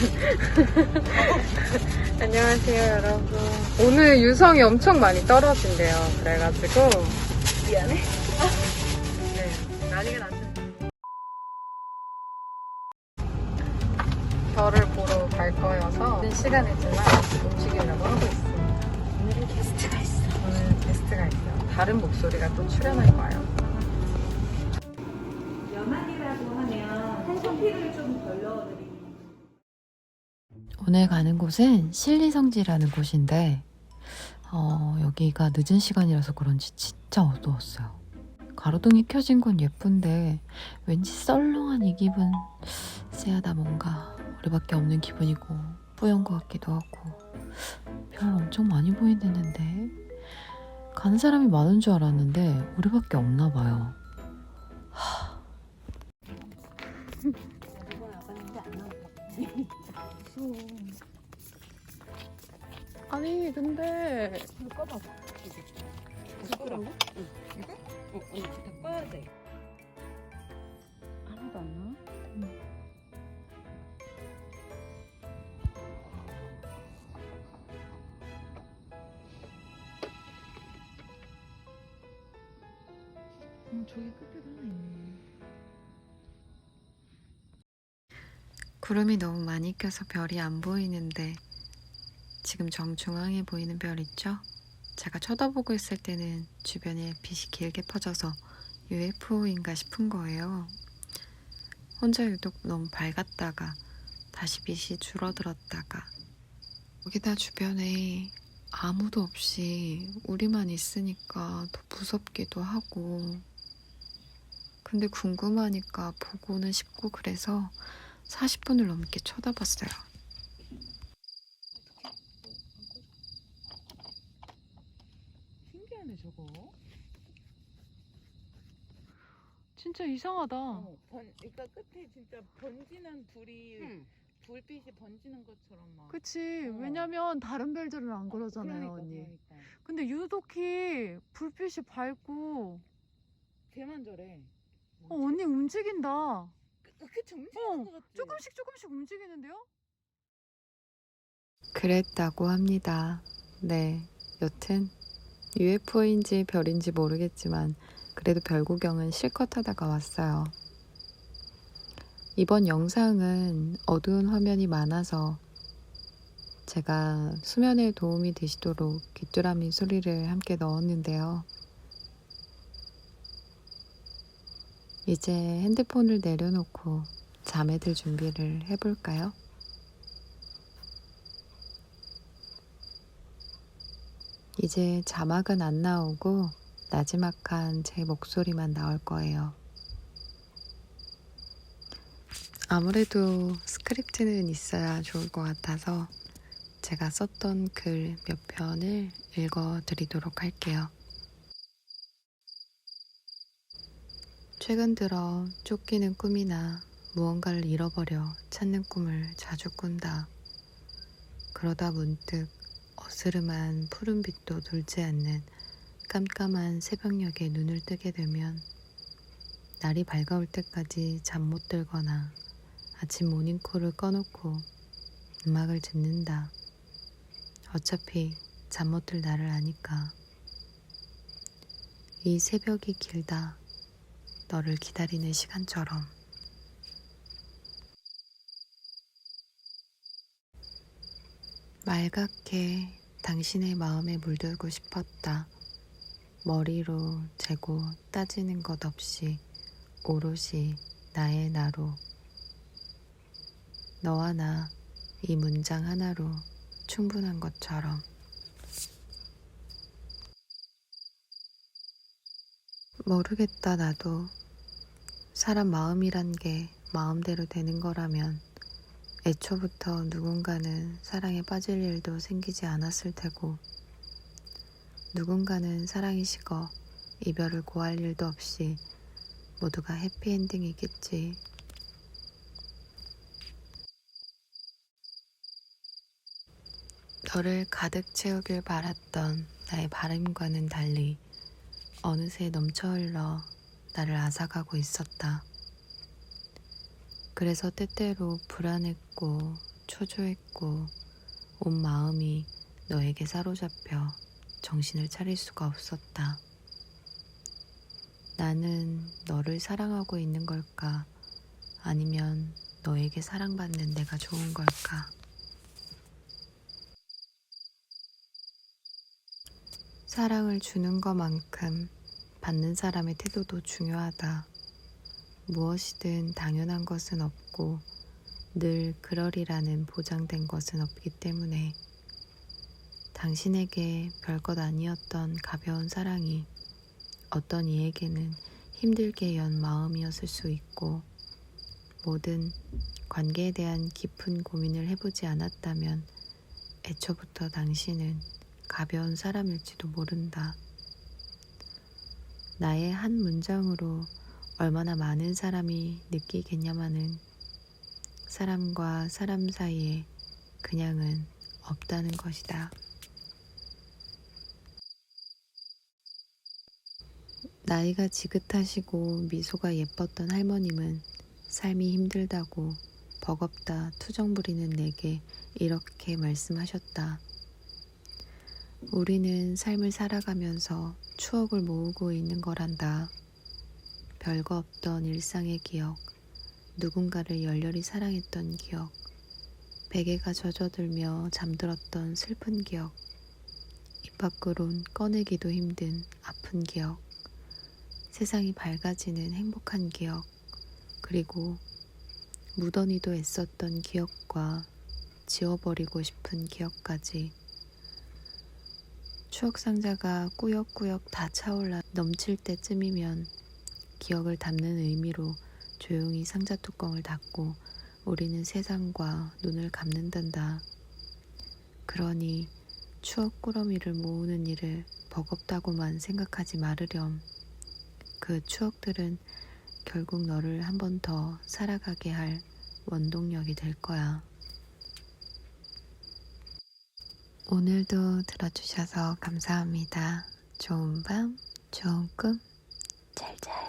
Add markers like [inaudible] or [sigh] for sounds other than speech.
[laughs] 안녕하세요, 여러분. 오늘 유성이 엄청 많이 떨어진대요. 그래가지고. 미안해. 네, 난리가 났어요. 별을 보러 갈 거여서 늦은 시간이지만 움직이려고 하고 있습니다. 오늘은 게스트가 있어. 오늘 게스트가 있어요. 다른 목소리가 또 출연할 거예요. 연한이라고 하면 커피를 좀덜 넣어드리는. 오늘 가는 곳은 실리성지라는 곳인데 어, 여기가 늦은 시간이라서 그런지 진짜 어두웠어요. 가로등이 켜진 건 예쁜데 왠지 썰렁한 이 기분. 쎄하다 뭔가. 우리밖에 없는 기분이고 뿌연 것 같기도 하고. 별 엄청 많이 보이는데. 가는 사람이 많은 줄 알았는데 우리밖에 없나 봐요. 누 무서워. 아니, 근데 불 꺼봐. 이제. 불 끄라고? 응. 이거? 어, 언니 다 꺼야 돼. 하나도 안 나와? 어, 저기 끝에 하나 있네. 구름이 너무 많이 껴서 별이 안 보이는데 지금 정중앙에 보이는 별 있죠? 제가 쳐다보고 있을 때는 주변에 빛이 길게 퍼져서 UFO인가 싶은 거예요. 혼자 유독 너무 밝았다가 다시 빛이 줄어들었다가 여기다 주변에 아무도 없이 우리만 있으니까 더 무섭기도 하고 근데 궁금하니까 보고는 싶고 그래서 40분을 넘게 쳐다봤어요. 신기하네, 저거. 진짜 이상하다. 어, 번, 그러니까 끝에 진짜 번지는 불이 불빛이 번지는 것처럼 막. 그치. 어. 왜냐면 다른 별들은 안 그러잖아요, 그러니까, 언니. 그러니까. 근데 유독히 불빛이 밝고, 걔만 저래. 어, 언니 움직인다. 그, 그 정신인 어, 것 같아. 조금씩 조금씩 움직이는데요? 그랬다고 합니다. 네, 여튼 UFO인지 별인지 모르겠지만 그래도 별 구경은 실컷 하다가 왔어요. 이번 영상은 어두운 화면이 많아서 제가 수면에 도움이 되시도록 귀뚜라미 소리를 함께 넣었는데요. 이제 핸드폰을 내려놓고 잠에 들 준비를 해볼까요? 이제 자막은 안 나오고 나지막한 제 목소리만 나올 거예요. 아무래도 스크립트는 있어야 좋을 것 같아서 제가 썼던 글 몇 편을 읽어 드리도록 할게요. 최근 들어 쫓기는 꿈이나 무언가를 잃어버려 찾는 꿈을 자주 꾼다. 그러다 문득 어스름한 푸른빛도 돌지 않는 깜깜한 새벽녘에 눈을 뜨게 되면 날이 밝아올 때까지 잠 못 들거나 아침 모닝콜을 꺼놓고 음악을 듣는다. 어차피 잠 못 들 나를 아니까. 이 새벽이 길다. 너를 기다리는 시간처럼. 말갛게 당신의 마음에 물들고 싶었다. 머리로 재고 따지는 것 없이 오롯이 나의 나로. 너와 나 이 문장 하나로 충분한 것처럼. 모르겠다, 나도. 사람 마음이란 게 마음대로 되는 거라면 애초부터 누군가는 사랑에 빠질 일도 생기지 않았을 테고, 누군가는 사랑이 식어 이별을 고할 일도 없이 모두가 해피엔딩이겠지. 너를 가득 채우길 바랐던 나의 바람과는 달리 어느새 넘쳐 흘러 나를 앗아가고 있었다. 그래서 때때로 불안했고 초조했고 온 마음이 너에게 사로잡혀 정신을 차릴 수가 없었다. 나는 너를 사랑하고 있는 걸까? 아니면 너에게 사랑받는 내가 좋은 걸까? 사랑을 주는 것만큼 받는 사람의 태도도 중요하다. 무엇이든 당연한 것은 없고 늘 그러리라는 보장된 것은 없기 때문에 당신에게 별것 아니었던 가벼운 사랑이 어떤 이에게는 힘들게 연 마음이었을 수 있고 모든 관계에 대한 깊은 고민을 해보지 않았다면 애초부터 당신은 가벼운 사람일지도 모른다. 나의 한 문장으로 얼마나 많은 사람이 느끼겠냐마는 사람과 사람 사이에 그냥은 없다는 것이다. 나이가 지긋하시고 미소가 예뻤던 할머님은 삶이 힘들다고 버겁다 투정 부리는 내게 이렇게 말씀하셨다. 우리는 삶을 살아가면서 추억을 모으고 있는 거란다. 별거 없던 일상의 기억, 누군가를 열렬히 사랑했던 기억, 베개가 젖어들며 잠들었던 슬픈 기억, 입 밖으론 꺼내기도 힘든 아픈 기억, 세상이 밝아지는 행복한 기억, 그리고 무던히도 애썼던 기억과 지워버리고 싶은 기억까지 추억 상자가 꾸역꾸역 다 차올라 넘칠 때쯤이면 기억을 담는 의미로 조용히 상자 뚜껑을 닫고 우리는 세상과 눈을 감는단다. 그러니 추억 꾸러미를 모으는 일을 버겁다고만 생각하지 말으렴. 그 추억들은 결국 너를 한 번 더 살아가게 할 원동력이 될 거야. 오늘도 들어주셔서 감사합니다. 좋은 밤, 좋은 꿈, 잘 자.